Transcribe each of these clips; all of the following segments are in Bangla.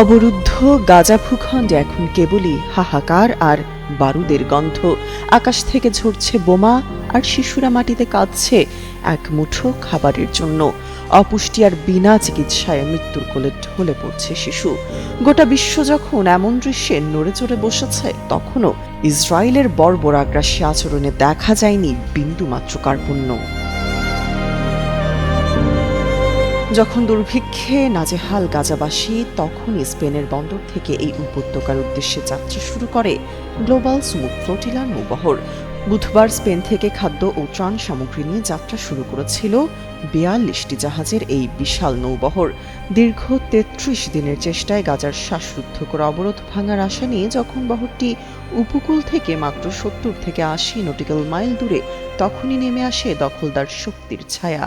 অবরুদ্ধ গাজা ভূখণ্ডে এখন কেবলই হাহাকার আর বারুদের গন্ধ। আকাশ থেকে ঝরছে বোমা আর শিশুরা মাটিতে কাঁদছে এক মুঠো খাবারের জন্য। অপুষ্টি আর বিনা চিকিৎসায় মৃত্যুর কোলে ঢলে পড়ছে শিশু। গোটা বিশ্ব যখন এমন দৃশ্যে নড়ে চড়ে বসেছে, তখনও ইসরায়েলের বর্বর আগ্রাসী আচরণে দেখা যায়নি বিন্দুমাত্র কার্পণ্য। যখন দুর্ভিক্ষে নাজেহাল গাজাবাসী, তখন স্পেনের বন্দর থেকে এই উপত্যকার উদ্দেশ্যে যাত্রা শুরু করে গ্লোবাল ফ্লোটিলার নৌবহর। বুধবার স্পেন থেকে খাদ্য ও ত্রাণ সামগ্রী নিয়ে যাত্রা শুরু করেছিল বিয়াল্লিশটি জাহাজের এই বিশাল নৌবহর। দীর্ঘ তেত্রিশ দিনের চেষ্টায় গাজার শ্বাসরুদ্ধ করে অবরোধ ভাঙার আশা নিয়ে যখন বহরটি উপকূল থেকে মাত্র সত্তর থেকে আশি নটিক্যাল মাইল দূরে, তখনই নেমে আসে দখলদার শক্তির ছায়া।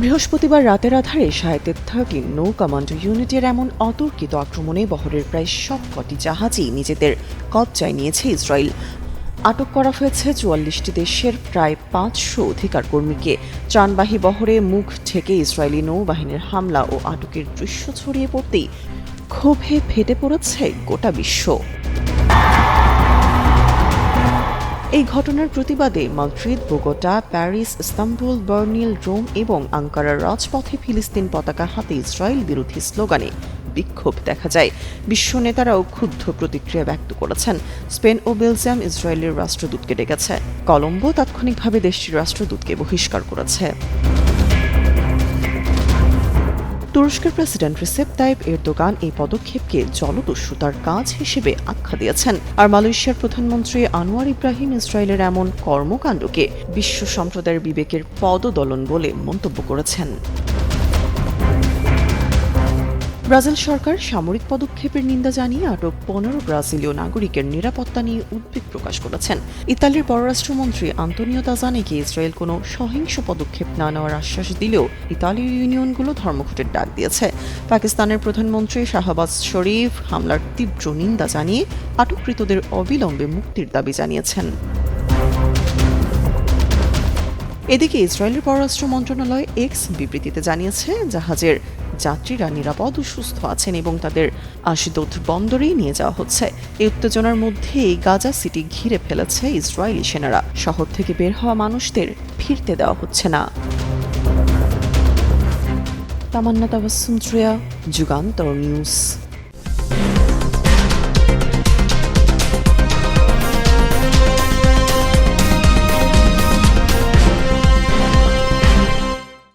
বৃহস্পতিবার রাতের আধারে সাহেতের থার্টিন নৌ কমান্ডো ইউনিটের এমন অতর্কিত আক্রমণে বহরের প্রায় সবকটি জাহাজই নিজেদের কবজায় নিয়েছে ইসরায়েল। আটক করা হয়েছে চুয়াল্লিশটি দেশের প্রায় পাঁচশো অধিকার কর্মীকে ত্রাণবাহী বহরে মুখ থেকে ইসরায়েলি নৌবাহিনীর হামলা ও আটকের দৃশ্য ছড়িয়ে পড়তেই ক্ষোভে ফেটে পড়েছে গোটা বিশ্ব। এই ঘটনার প্রতিবাদে Madrid, Bogota, Paris, Istanbul, Berlin, Rome এবং আঙ্কারার রাজপথে ফিলিস্তিন পতাকা হাতে ইসরায়েল বিরোধী স্লোগানে বিক্ষোভ দেখা যায়। বিশ্ব নেতারাও ক্ষুব্ধ প্রতিক্রিয়া ব্যক্ত করেছেন। স্পেন ও বেলজিয়াম ইসরায়েলের রাষ্ট্রদূতকে ডেকেছে। কলম্বো তাৎক্ষণিকভাবে দেশটির রাষ্ট্রদূতকে বহিষ্কার করেছে। তুরস্কের প্রেসিডেন্ট রিসেপ তাইব এরদোগান এই পদক্ষেপকে জলদস্যুতার কাজ হিসেবে আখ্যা দিয়েছেন। আর মালয়েশিয়ার প্রধানমন্ত্রী আনোয়ার ইব্রাহিম ইসরায়েলের এমন কর্মকাণ্ডকে বিশ্ব সম্প্রদায়ের বিবেকের পদদলন বলে মন্তব্য করেছেন। ব্রাজিল সরকার সামরিক পদক্ষেপের নিন্দা জানিয়ে আটক পনেরো ব্রাজিলীয় নাগরিকের নিরাপত্তা নিয়ে উদ্বেগ প্রকাশ করেছেন। ইতালির পররাষ্ট্রমন্ত্রী আন্তোনিও তাজানিকে ইসরায়েল কোনো সহিংস পদক্ষেপ না নেওয়ার আশ্বাস দিলেও ইতালীয় ইউনিয়নগুলো ধর্মঘটের ডাক দিয়েছে। পাকিস্তানের প্রধানমন্ত্রী শাহবাজ শরীফ হামলার তীব্র নিন্দা জানিয়ে আটককৃতদের অবিলম্বে মুক্তির দাবি জানিয়েছেন। এদিকে ইসরায়েলের পররাষ্ট্র মন্ত্রণালয় এক্স বিবৃতিতে জানিয়েছে, জাহাজের যাত্রীরা নিরাপদ ও সুস্থ আছেন এবং তাদের আশিদোধ বন্দরেই নিয়ে যাওয়া হচ্ছে। এই উত্তেজনার মধ্যেই গাজা সিটি ঘিরে ফেলেছে ইসরায়েলি সেনারা। শহর থেকে বের হওয়া মানুষদের ফিরতে দেওয়া হচ্ছে না। তামান্না তাবাসুম যুগান্তর নিউজ।